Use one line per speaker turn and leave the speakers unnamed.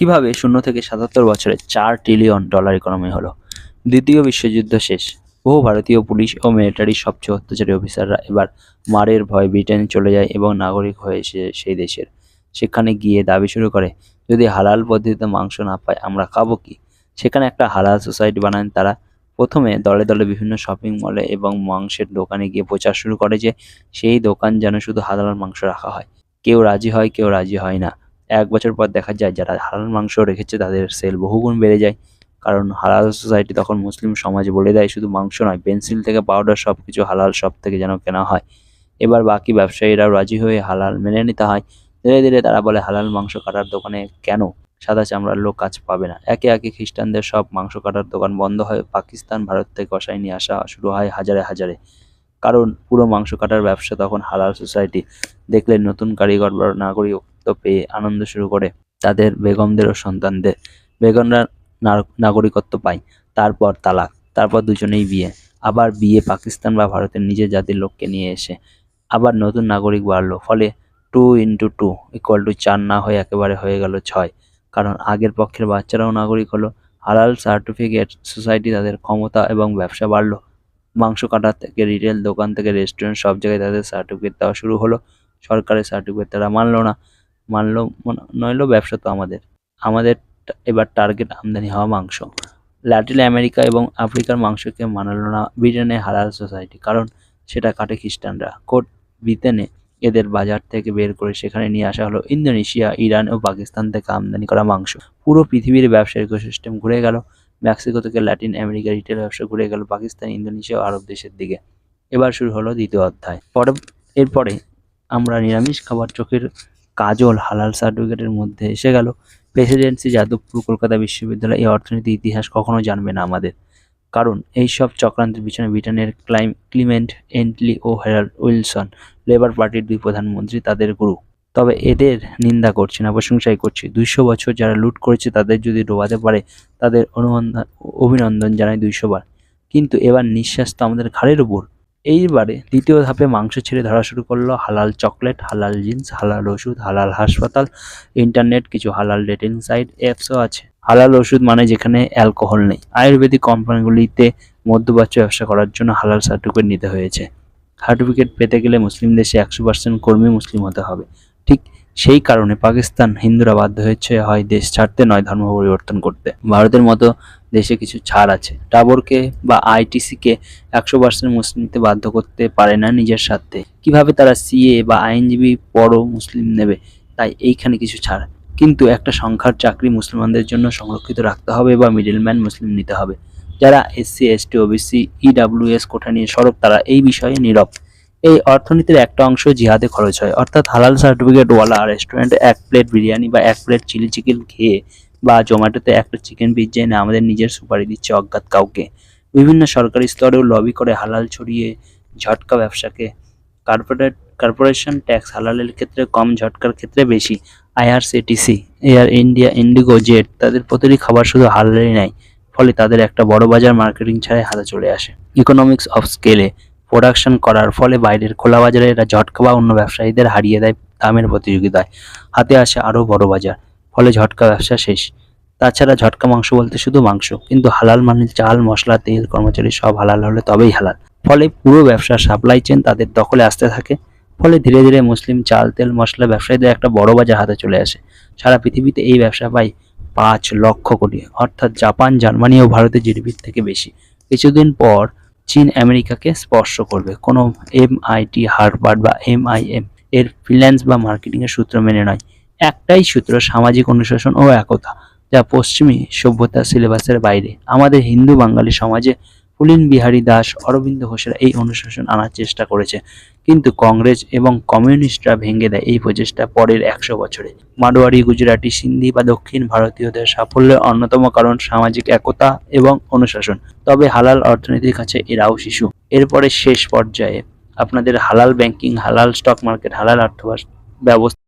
কীভাবে শূন্য থেকে সাতাত্তর বছরে চার ট্রিলিয়ন ডলার ইকোনমি হলো? দ্বিতীয় বিশ্বযুদ্ধ শেষ। বহু ভারতীয় পুলিশ ও মিলিটারির সবচেয়ে অত্যাচারী অফিসাররা এবার মারের ভয়ে ব্রিটেনে চলে যায় এবং নাগরিক হয়ে সেই দেশের। সেখানে গিয়ে দাবি শুরু করে, যদি হালাল পদ্ধতিতে মাংস না পায়, আমরা খাব কি? সেখানে একটা হালাল সোসাইটি বানান তারা। প্রথমে দলে দলে বিভিন্ন শপিং মলে এবং মাংসের দোকানে গিয়ে প্রচার শুরু করে যে, সেই দোকান যেন শুধু হালাল মাংস রাখা হয়। কেউ রাজি হয়, কেউ রাজি হয় না। এক বছর পর দেখা যায় যারা হালাল মাংস রেখেছে তাদের সেল বহুগুণ বেড়ে যায়। কারণ হালাল সোসাইটি তখন মুসলিম সমাজে বলে দেয়, শুধু মাংস নয় পেন্সিল থেকে পাউডার সব কিছু হালাল, সব থেকে যেন কেনা হয়। এবার বাকি ব্যবসায়ীরাও রাজি হয়ে হালাল মেনে নিতে হয়। ধীরে ধীরে তারা বলে, হালাল মাংস কাটার দোকানে কেন? সাদা চামড়ার লোক কাজ পাবে না। একে একে খ্রিস্টানদের সব মাংস কাটার দোকান বন্ধ হয় পাকিস্তান, ভারত থেকে কষাই নিয়ে আসা শুরু হয় হাজারে হাজারে। কারণ পুরো মাংস কাটার ব্যবসা তখন হালাল সোসাইটি দেখলে নতুন কারিগর বা নাগরিকত্ব পেয়ে আনন্দ শুরু করে। তাদের বেগমদের ও সন্তানদের বেগমরা নাগরিকত্ব পায়। তারপর তালাক, তারপর দুজনেই বিয়ে। আবার বিয়ে পাকিস্তান বা ভারতের নিজের জাতির লোককে নিয়ে এসে আবার নতুন নাগরিক বাড়লো। ফলে two into two equal to চার না হয়ে একেবারে হয়ে গেল ছয়। কারণ আগের পক্ষের বাচ্চারাও নাগরিক হলো। হালাল সার্টিফিকেট সোসাইটি তাদের ক্ষমতা এবং ব্যবসা বাড়লো। মাংস কাটার থেকে রিটেল দোকান থেকে রেস্টুরেন্ট সব জায়গায় তাদের সার্টিফিকেট দেওয়া শুরু হলো। সরকারের সার্টিফিকেট তারা মানলো না। মানলো মন- নইলো ব্যবসা তো আমাদের। আমাদের এবার টার্গেট আমদানি হওয়া মাংস। ল্যাটিন আমেরিকা এবং আফ্রিকার মাংসকে মানালো না ব্রিটেনে হালাল সোসাইটি কারণ সেটা কাটে খ্রিস্টানরা। কোট ব্রিটেনে এদের বাজার থেকে বের করে সেখানে নিয়ে আসা হলো ইন্দোনেশিয়া, ইরান ও পাকিস্তান থেকে আমদানি করা মাংস। পুরো পৃথিবীর ব্যবসার ইকোসিস্টেম ঘুরে গেল। মেক্সিকো থেকে ল্যাটিন আমেরিকা রিটেল ব্যবসা ঘুরে গেল পাকিস্তান, ইন্দোনেশিয়া ও আরব দেশের দিকে। এবার শুরু হলো দ্বিতীয় অধ্যায়। পরে, এরপরে আমরা নিরামিষ খাবার চোখের কাজল হালাল সার্টিফিকেটের মধ্যে এসে গেল। প্রেসিডেন্সি যাদবপুর, কলকাতা বিশ্ববিদ্যালয় এই অর্থনীতি ইতিহাস কখনো জানবে না আমাদের। কারণ এই সব চক্রান্তের পিছনে ব্রিটেনের ক্লাইম ক্লিমেন্ট, এন্টলি ও হেরাল্ড উইলসন, লেবার পার্টির দুই প্রধানমন্ত্রী তাদের গুরু। তবে এদের নিন্দা করছি না, প্রশংসাই করছি। দুইশো বছর যারা লুট করেছে তাদের যদি ডোবাতে পারে, তাদের অনুমোদন অভিনন্দন জানাই দুইশো বার। কিন্তু এবার নিঃশ্বাস তো আমাদের ঘাড়ের উপর। এইবারে দ্বিতীয় ধাপে মাংস ছেড়ে ধরা শুরু করল। হালাল চকলেট, হালাল জিন্স, হালাল ওষুধ, হালাল হাসপাতাল, ইন্টারনেট, কিছু হালাল ডেটিং সাইট অ্যাপসও আছে। হালাল ওষুধ মানে যেখানে অ্যালকোহল নেই। আয়ুর্বেদিক কোম্পানিগুলিতে মধ্যপ্রাচ্য ব্যবসা করার জন্য হালাল সার্টিফিকেট নিতে হয়েছে। সার্টিফিকেট পেতে গেলে মুসলিম দেশে একশো পার্সেন্ট কর্মী মুসলিম হতে হবে। ঠিক সেই কারণে পাকিস্তান হিন্দুরা বাধ্য হয়েছে হয় দেশ ছাড়তে, নয় ধর্ম পরিবর্তন করতে। ভারতের মতো দেশে কিছু ছাড় আছে। টাবরকে বা আইটিসিকে একশো পার্সেন্ট মুসলিম নিতে বাধ্য করতে পারে না নিজের স্বার্থে। কীভাবে তারা সিএ বা আইনজীবী বড় মুসলিম নেবে, তাই এইখানে কিছু ছাড়। কিন্তু একটা সংখ্যার চাকরি মুসলমানদের জন্য সংরক্ষিত রাখতে হবে বা মিডলম্যান মুসলিম নিতে হবে। যারা এসসি এসটি ওবিসি ইডাব্লিউএস কোঠা নিয়ে সরব, তারা এই বিষয়ে নীরব। এই অর্থনীতির একটা অংশ জিহাদে খরচ হয়। অর্থাৎ হালাল সার্টিফিকেট ওয়ালা রেস্টুরেন্টে এক প্লেট বিরিয়ানি বা এক প্লেট চিলি চিকেন খেয়ে বা জোম্যাটোতে একটা চিকেন পিৎজা এনে আমাদের নিজের সুপারি দিচ্ছে অজ্ঞাত কাউকে। বিভিন্ন সরকারি স্তরেও লবি করে হালাল ছড়িয়ে ঝটকা ব্যবসাকে। কর্পোরেট কর্পোরেশন ট্যাক্স হালালের ক্ষেত্রে কম, ঝটকার ক্ষেত্রে বেশি। IRCTC Air India IndiGo Jet তাদের প্রতিটি খাবার শুধু হালালই নেয়। ফলে তাদের একটা বড় বাজার মার্কেটিং ছাড়াই হাতে চলে আসে। ইকোনমিক্স অফ স্কেলে প্রোডাকশন করার ফলে বাইরের খোলা বাজারে এরা ঝটকা বা অন্য ব্যবসায়ীদের হারিয়ে দেয় দামের প্রতিযোগিতায়। হাতে আসে আরও বড় বাজার। ফলে ঝটকা ব্যবসা শেষ। তাছাড়া ঝটকা মাংস বলতে শুধু মাংস, কিন্তু হালাল মানে চাল, মশলা, তেল, কর্মচারী সব হালাল হলে তবেই হালাল। ফলে পুরো ব্যবসার সাপ্লাই চেন তাদের দখলে আসতে থাকে। ফলে ধীরে ধীরে মুসলিম চাল, তেল, মশলা ব্যবসায়ীদের একটা বড় বাজার হাতে চলে আসে। সারা পৃথিবীতে এই ব্যবসা পায় পাঁচ লক্ষ কোটি, অর্থাৎ জাপান, জার্মানি ও ভারতের জিডিপির থেকে বেশি। কিছুদিন পর চীন আমেরিকাকে স্পর্শ করবে। কোনো এমআইটি, হার্ভার্ড বা এমআইএম এর ফিন্যান্স বা মার্কেটিং এর সূত্র মেনে নয়। একটাই সূত্র, সামাজিক অনুশাসন ও একতা, যা পশ্চিমী সভ্যতা সিলেবাসের বাইরে। আমাদের হিন্দু বাঙালি সমাজে পুলিন বিহারী দাস, অরবিন্দ ঘোষেরা এই অনুশাসন আনার চেষ্টা করেছে। কিন্তু কংগ্রেস এবং কমিউনিস্টরা ভেঙে দেয় এই প্রচেষ্টা পরের একশো বছরে। মারোয়ারি গুজরাটি, সিন্ধি বা দক্ষিণ ভারতীয়দের সাফল্যের অন্যতম কারণ সামাজিক একতা এবং অনুশাসন। তবে হালাল অর্থনীতির কাছে এরাও শিশু। এরপরে শেষ পর্যায়ে আপনাদের হালাল ব্যাংকিং, হালাল স্টক মার্কেট, হালাল অর্থ ব্যবস্থা